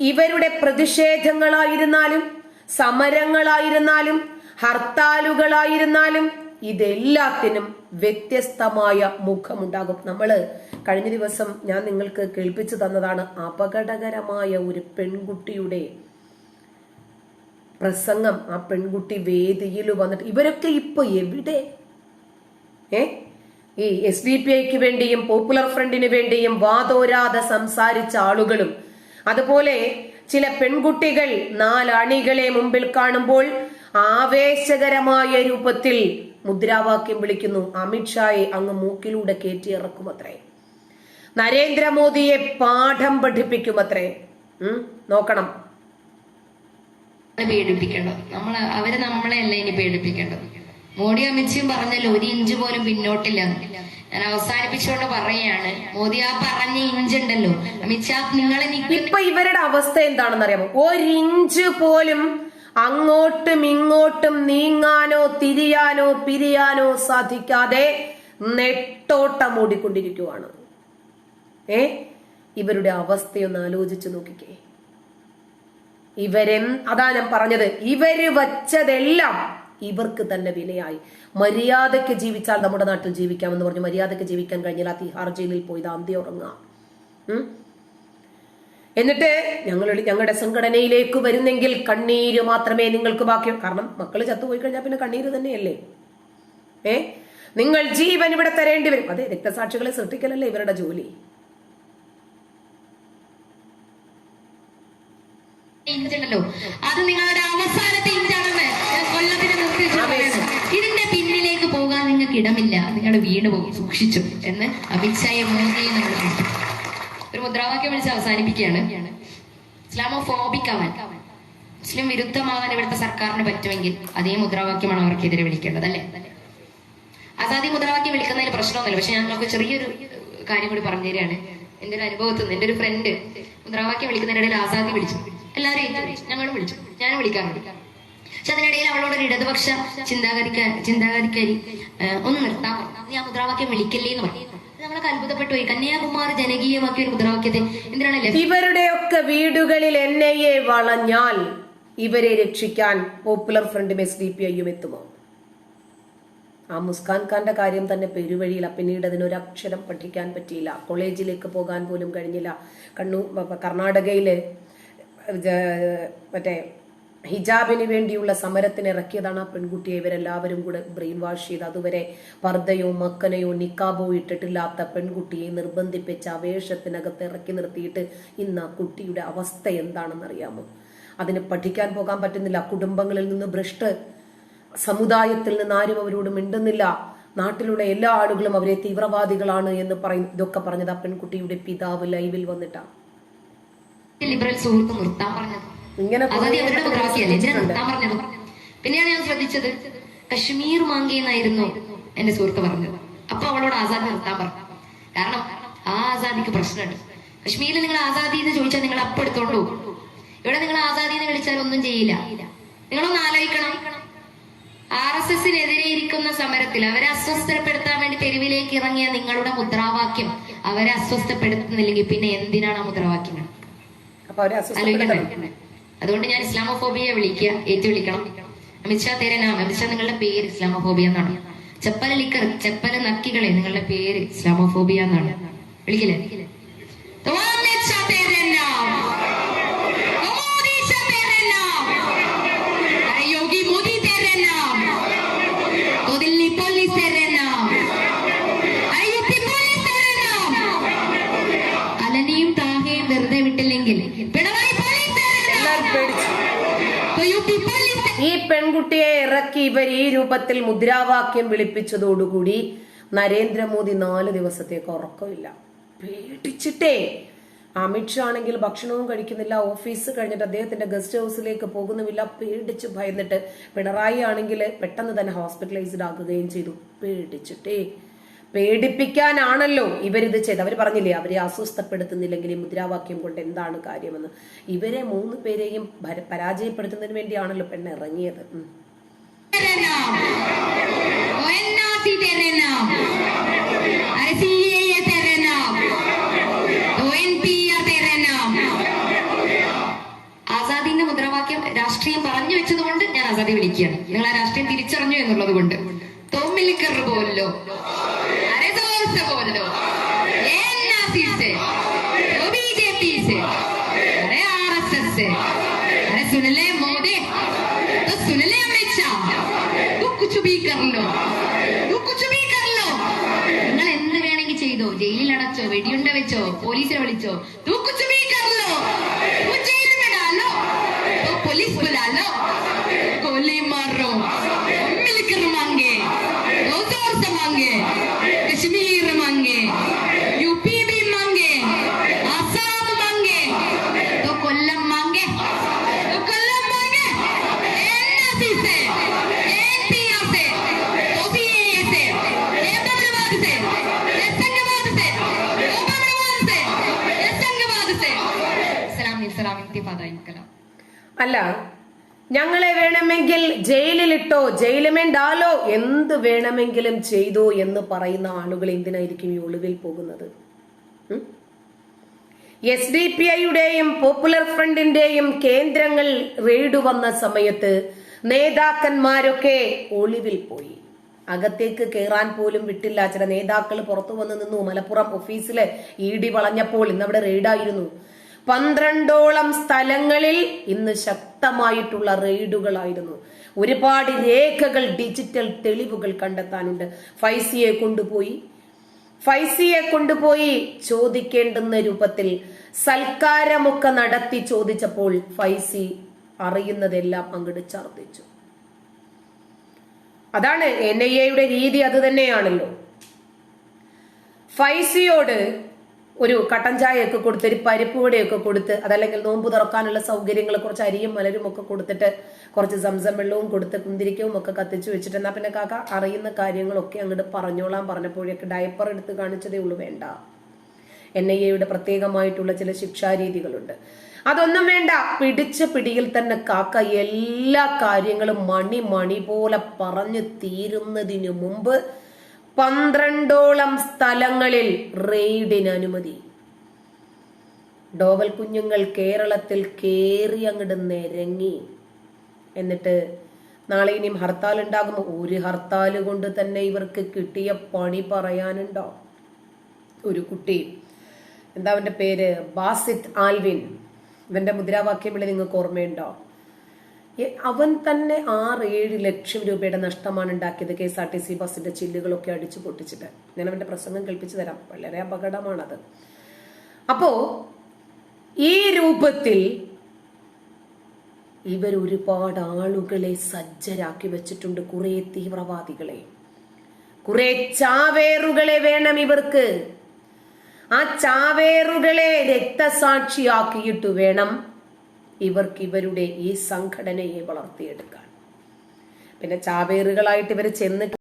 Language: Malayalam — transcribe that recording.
ഇവരുടെ പ്രതിഷേധങ്ങളായിരുന്നാലും സമരങ്ങളായിരുന്നാലും ഹർത്താലുകളായിരുന്നാലും ഇതെല്ലാത്തിനും വ്യത്യസ്തമായ മുഖമുണ്ടാകും. നമ്മൾ കഴിഞ്ഞ ദിവസം ഞാൻ നിങ്ങൾക്ക് കേൾപ്പിച്ചു തന്നതാണ് അപകടകരമായ ഒരു പെൺകുട്ടിയുടെ പ്രസംഗം. ആ പെൺകുട്ടി വേദിയിൽ വന്നിട്ട് ഇവരൊക്കെ ഇപ്പൊ എവിടെ? ഏ? ഈ എസ് ഡി പി ഐക്ക് വേണ്ടിയും പോപ്പുലർ ഫ്രണ്ടിന് വേണ്ടിയും വാതോരാതെ സംസാരിച്ച ആളുകളും അതുപോലെ ചില പെൺകുട്ടികൾ നാലണികളെ മുമ്പിൽ കാണുമ്പോൾ ആവേശകരമായ രൂപത്തിൽ മുദ്രാവാക്യം വിളിക്കുന്നു. അമിത്ഷായെ അങ്ങ് മൂക്കിലൂടെ കയറ്റിയിറക്കുമത്രേ നരേന്ദ്രമോദിയെ പാഠം പഠിപ്പിക്കുമത്രേ. ഉം നോക്കണം. പേടിപ്പിക്കേണ്ടത്. നമ്മൾ അവർ നമ്മളെ അല്ല ഇനി പേടിപ്പിക്കേണ്ടത്? മോഡി അമിത്ഷയും പറഞ്ഞല്ലോ ഒരു ഇഞ്ച് പോലും പിന്നോട്ടില്ല. ഞാൻ അവസാനിപ്പിച്ചുകൊണ്ട് പറയാണ് മോദി ആ പറഞ്ഞ ഇഞ്ച് ഉണ്ടല്ലോ അമിത്ഷാ നിങ്ങളെ ഇപ്പൊ ഇവരുടെ അവസ്ഥ എന്താണെന്ന് അറിയാമോ ഇഞ്ച് പോലും അങ്ങോട്ടും ഇങ്ങോട്ടും നീങ്ങാനോ തിരിയാനോ പിരിയാനോ സാധിക്കാതെ നെട്ടോട്ടം ഓടിക്കൊണ്ടിരിക്കുവാണ് ഏ? ഇവരുടെ അവസ്ഥയൊന്ന് ആലോചിച്ചു നോക്കിക്കേ. ഇവരെ അതാ ഞാൻ പറഞ്ഞത് ഇവർ വച്ചതെല്ലാം ഇവർക്ക് തന്നെ വിലയായി. മര്യാദയ്ക്ക് ജീവിച്ചാൽ നമ്മുടെ നാട്ടിൽ ജീവിക്കാമെന്ന് പറഞ്ഞു. മര്യാദയ്ക്ക് ജീവിക്കാൻ കഴിഞ്ഞാൽ ആ തിഹാർ ജയിലിൽ പോയി ദാന്തി ഉറങ്ങാം എന്നിട്ട് ഞങ്ങൾ ഞങ്ങളുടെ സംഘടനയിലേക്ക് വരുന്നെങ്കിൽ കണ്ണീര് മാത്രമേ നിങ്ങൾക്ക് ബാക്കി കാരണം മക്കൾ ചത്തുപോയി കഴിഞ്ഞാൽ പിന്നെ കണ്ണീര് തന്നെയല്ലേ? ഏ? നിങ്ങൾ ജീവൻ ഇവിടെ തരേണ്ടി വരും. അതെ രക്തസാക്ഷികളെ സൃഷ്ടിക്കലല്ലേ ഇവരുടെ ജോലി. അത് നിങ്ങളുടെ അവസാനത്തെ ഇഞ്ചാണെന്ന് ഇടമില്ല നിങ്ങൾ വീണ് പോകും സൂക്ഷിച്ചു എന്ന് അമിത്ഷായെ മോദിയെ നമ്മൾ ഒരു മുദ്രാവാക്യം വിളിച്ച് അവസാനിപ്പിക്കുകയാണ്. ഇസ്ലാമോ ഫോബിക് ആവാൻ മുസ്ലിം വിരുദ്ധമാവാൻ ഇവിടുത്തെ സർക്കാരിന് പറ്റുമെങ്കിൽ അതേ മുദ്രാവാക്യമാണ് അവർക്കെതിരെ വിളിക്കേണ്ടത് അല്ലേ? ആസാദി മുദ്രാവാക്യം വിളിക്കുന്നതിന് പ്രശ്നമൊന്നുമില്ല. പക്ഷെ ഞങ്ങൾക്ക് ചെറിയൊരു കാര്യം കൂടി പറഞ്ഞു തരികയാണ്. എന്റെ ഒരു അനുഭവത്തിൽ നിന്ന് എന്റെ ഒരു ഫ്രണ്ട് മുദ്രാവാക്യം വിളിക്കുന്നതിനിടയിൽ ആസാദി വിളിച്ചു. എല്ലാവരും ഞങ്ങളും വിളിച്ചു. ഞാനും വിളിക്കാറുണ്ട്. പക്ഷെ അതിനിടയിൽ അവളോട് ഒരു ഇടതുപക്ഷ ചിന്താഗതിക്ക ചിന്താഗതിക്കാരി ഒന്ന് നിർത്താൻ ആ മുദ്രാവാക്യം വിളിക്കല്ലേ എന്ന് പറഞ്ഞു. നമ്മളൊക്കെ അത്ഭുതപ്പെട്ടു പോയി. കന്യാകുമാരി ജനകീയമാക്കിയ ഒരു മുദ്രാവാക്യത്തെ എന്തിനാണ് ഇവരുടെയൊക്കെ വീടുകളിൽ എൻ വളഞ്ഞാൽ ഇവരെ രക്ഷിക്കാൻ പോപ്പുലർ ഫ്രണ്ടും എസ് ഡി പി ഐയും എത്തുമോ? ആ മുസ്കാൻ ഖാന്റെ കാര്യം തന്നെ പെരുവഴിയില്ല പിന്നീട് അതിനൊരക്ഷരം പഠിക്കാൻ പറ്റിയില്ല. കോളേജിലേക്ക് പോകാൻ പോലും കഴിഞ്ഞില്ല. കണ്ണൂർ കർണാടകയിലെ മറ്റേ ഹിജാബിന് വേണ്ടിയുള്ള സമരത്തിന് ഇറക്കിയതാണ് ആ പെൺകുട്ടിയെ. ഇവരെല്ലാവരും കൂടെ ബ്രെയിൻ വാഷ് ചെയ്ത് അതുവരെ പർദ്ദയോ മക്കനയോ നിക്കാബോ ഇട്ടിട്ടില്ലാത്ത പെൺകുട്ടിയെ നിർബന്ധിപ്പിച്ച് അവേഷത്തിനകത്ത് ഇറക്കി നിർത്തിയിട്ട് ഇന്ന് ആ കുട്ടിയുടെ അവസ്ഥ എന്താണെന്നറിയാമോ അതിന് പഠിക്കാൻ പോകാൻ പറ്റുന്നില്ല. കുടുംബങ്ങളിൽ നിന്ന് ഭ്രഷ്ട് സമുദായത്തിൽ നിന്ന് ആരും അവരോട് മിണ്ടുന്നില്ല. നാട്ടിലുള്ള എല്ലാ ആളുകളും അവരെ തീവ്രവാദികളാണ് എന്ന് പറയും ഇതൊക്കെ പറഞ്ഞത് ആ പെൺകുട്ടിയുടെ പിതാവ് ലൈവിൽ വന്നിട്ടാണ്. ലിബറൽ സുഹൃത്ത് നിർത്താൻ പറഞ്ഞത്. ഇങ്ങനെ പിന്നെയാണ് ഞാൻ ശ്രദ്ധിച്ചത്. കശ്മീർ മാങ്കി എന്നായിരുന്നു എന്റെ സുഹൃത്ത് പറഞ്ഞത്. അപ്പൊ അവളോട് ആസാദി നിർത്താൻ പറഞ്ഞു. കാരണം ആ ആസാദിക്ക് പ്രശ്നമുണ്ട്. കശ്മീരിൽ നിങ്ങൾ ആസാദി എന്ന് ചോദിച്ചാൽ നിങ്ങൾ അപ്പ് എടുത്തോണ്ടു ഇവിടെ നിങ്ങൾ ആസാദി എന്ന് വിളിച്ചാൽ ഒന്നും ചെയ്യില്ല. നിങ്ങളൊന്ന് ആലോചിക്കണം. ആർ എസ് എസിനെതിരെ ഇരിക്കുന്ന സമരത്തിൽ അവരെ അസ്വസ്ഥപ്പെടുത്താൻ വേണ്ടി തെരുവിലേക്ക് ഇറങ്ങിയ നിങ്ങളുടെ മുദ്രാവാക്യം അവരെ അസ്വസ്ഥപ്പെടുത്തുന്നില്ലെങ്കിൽ പിന്നെ എന്തിനാണ് ആ മുദ്രാവാക്യങ്ങൾ ആലോചിക്കണ്ടേ? അതുകൊണ്ട് ഞാൻ ഇസ്ലാമോഫോബിയെ വിളിക്കുക ഏറ്റു വിളിക്കണം അമിത്ഷാ തേരനാണ് അമിത്ഷാ നിങ്ങളുടെ പേര് ഇസ്ലാമോഫോബിയ എന്നാണ്. ചെപ്പല ലിക്കർ ചെപ്പല നക്കികളെ നിങ്ങളുടെ പേര് ഇസ്ലാമോഫോബിയ എന്നാണ്. വിളിക്കില്ലേ? അലനിയും പിണറായി ഈ പെൺകുട്ടിയെ ഇറക്കി ഇവർ ഈ രൂപത്തിൽ മുദ്രാവാക്യം വിളിപ്പിച്ചതോടുകൂടി നരേന്ദ്രമോദി നാല് ദിവസത്തേക്ക് ഉറക്കമില്ല. പേടിച്ചിട്ടേ. അമിത്ഷാ ആണെങ്കിൽ ഭക്ഷണവും കഴിക്കുന്നില്ല. ഓഫീസ് കഴിഞ്ഞിട്ട് അദ്ദേഹത്തിന്റെ ഗസ്റ്റ് ഹൗസിലേക്ക് പോകുന്നുമില്ല. പേടിച്ച് ഭയന്നിട്ട് പിണറായി ആണെങ്കിൽ പെട്ടെന്ന് തന്നെ ഹോസ്പിറ്റലൈസ്ഡ് ആക്കുകയും ചെയ്തു. പേടിച്ചിട്ടേ. പേടിപ്പിക്കാനാണല്ലോ ഇവരിത് ചെയ്ത് അവർ പറഞ്ഞില്ലേ അവരെ അസ്വസ്ഥപ്പെടുത്തുന്നില്ലെങ്കിൽ ഈ മുദ്രാവാക്യം കൊണ്ട് എന്താണ് കാര്യമെന്ന്. ഇവരെ മൂന്ന് പേരെയും പരാജയപ്പെടുത്തുന്നതിന് വേണ്ടിയാണല്ലോ പെണ്ണ് ഇറങ്ങിയത്. ആസാദിന്റെ മുദ്രാവാക്യം രാഷ്ട്രീയം പറഞ്ഞു വെച്ചതുകൊണ്ട് ഞാൻ ആസാദി വിളിക്കുകയാണ്. നിങ്ങൾ ആ രാഷ്ട്രീയം തിരിച്ചറിഞ്ഞു എന്നുള്ളത് കൊണ്ട്. തോമ്മിലിക്കർ പോലല്ലോ. बीजेपी से अरे आरएसएस से अरे सुन ले मोदी तो सुन ले अमित शाह तू कुछ भी कर लो तू कुछ भी कर लो നിങ്ങൾ എന്ത് വേണമെങ്കിൽ ചെയ്തോ ജയിലിൽ അടച്ചോ വെടിയുണ്ട വെച്ചോ പോലീസിനെ വിളിച്ചോ തൂ കുച്ച് അല്ല ഞങ്ങളെ വേണമെങ്കിൽ ജയിലിലിട്ടോ ജയിലുമെണ്ടാലോ എന്ത് വേണമെങ്കിലും ചെയ്തോ എന്ന് പറയുന്ന ആളുകൾ എന്തിനായിരിക്കും ഈ ഒളിവിൽ പോകുന്നത്? എസ് ഡി പി ഐയുടെയും പോപ്പുലർ ഫ്രണ്ടിന്റെയും കേന്ദ്രങ്ങൾ റെയ്ഡ് വന്ന സമയത്ത് നേതാക്കന്മാരൊക്കെ ഒളിവിൽ പോയി. അകത്തേക്ക് കയറാൻ പോലും വിട്ടില്ല. ചില നേതാക്കൾ പുറത്തു വന്ന് നിന്നു. മലപ്പുറം ഓഫീസിലെ ഇ ഡി വളഞ്ഞപ്പോൾ ഇന്നവിടെ റെയ്ഡായിരുന്നു. പന്ത്രണ്ടോളം സ്ഥലങ്ങളിൽ ഇന്ന് ശക്തമായിട്ടുള്ള റെയ്ഡുകളായിരുന്നു. ഒരുപാട് രേഖകൾ ഡിജിറ്റൽ തെളിവുകൾ കണ്ടെത്താനുണ്ട്. ഫൈസിയെ കൊണ്ടുപോയി. ഫൈസിയെ കൊണ്ടുപോയി ചോദിക്കേണ്ടുന്ന രൂപത്തിൽ സൽക്കാരമൊക്കെ നടത്തി ചോദിച്ചപ്പോൾ ഫൈസി അറിയുന്നതെല്ലാം അങ്ങോട്ട് ഛർദ്ദിച്ചു. അതാണ് എൻ ഐ എയുടെ രീതി അത് തന്നെയാണല്ലോ. ഫൈസിയോട് ഒരു കട്ടൻ ചായയൊക്കെ കൊടുത്ത് ഒരു പരിപ്പ് വടയൊക്കെ കൊടുത്ത് അതല്ലെങ്കിൽ നോമ്പ് തുറക്കാനുള്ള സൗകര്യങ്ങൾ കുറച്ച് അരിയും മലരും ഒക്കെ കൊടുത്തിട്ട് കുറച്ച് സംസം വെള്ളവും കൊടുത്ത് കുന്തിരിക്കവും ഒക്കെ കത്തിച്ചു വെച്ചിട്ട് എന്നാ പിന്നെ കാക്ക അറിയുന്ന കാര്യങ്ങളൊക്കെ അങ്ങോട്ട് പറഞ്ഞോളാൻ പറഞ്ഞപ്പോഴേക്ക് ഡയപ്പർ എടുത്ത് കാണിച്ചതേ ഉള്ളൂ വേണ്ട. എൻ ഐ എയുടെ പ്രത്യേകമായിട്ടുള്ള ചില ശിക്ഷാരീതികളുണ്ട്. അതൊന്നും വേണ്ട. പിടിച്ച പിടിയിൽ തന്നെ കാക്ക എല്ലാ കാര്യങ്ങളും മണി മണി പോലെ പറഞ്ഞു തീരുന്നതിനു മുമ്പ് പന്ത്രണ്ടോളം സ്ഥലങ്ങളിൽ റെയ്ഡിന് അനുമതി. ഡോവൽ കുഞ്ഞുങ്ങൾ കേരളത്തിൽ കേറി അങ്ങോട്ട് നിരങ്ങി. എന്നിട്ട് നാളെ ഇനിയും ഹർത്താൽ ഉണ്ടാകും ഒരു ഹർത്താൽ കൊണ്ട് തന്നെ ഇവർക്ക് കിട്ടിയ പണി പറയാനുണ്ടോ? ഒരു കുട്ടി. എന്താ അവന്റെ പേര്? ബാസിത് ആൽവിൻ. ഇവന്റെ മുദ്രാവാക്യം വിളി നിങ്ങൾക്ക് ഓർമ്മയുണ്ടോ? അവൻ തന്നെ ആറ് ഏഴ് ലക്ഷം രൂപയുടെ നഷ്ടമാണ് ഉണ്ടാക്കിയത് K S R T C ബസിന്റെ ചില്ലുകളൊക്കെ അടിച്ചു പൊട്ടിച്ചിട്ട്. ഞാൻ അവന്റെ പ്രസംഗം കേൾപ്പിച്ചു തരാം. വളരെ അപകടമാണത്. അപ്പോ ഈ രൂപത്തിൽ ഇവർ ഒരുപാട് ആളുകളെ സജ്ജരാക്കി വെച്ചിട്ടുണ്ട് കുറെ തീവ്രവാദികളെ. കുറെ ചാവേറുകളെ വേണം ഇവർക്ക്. ആ ചാവേറുകളെ രക്തസാക്ഷിയാക്കിയിട്ട് വേണം ഇവർക്ക് ഇവരുടെ ഈ സംഘടനയെ വളർത്തിയെടുക്കാൻ. പിന്നെ ചാവേറുകളായിട്ട് ഇവർ ചെന്ന്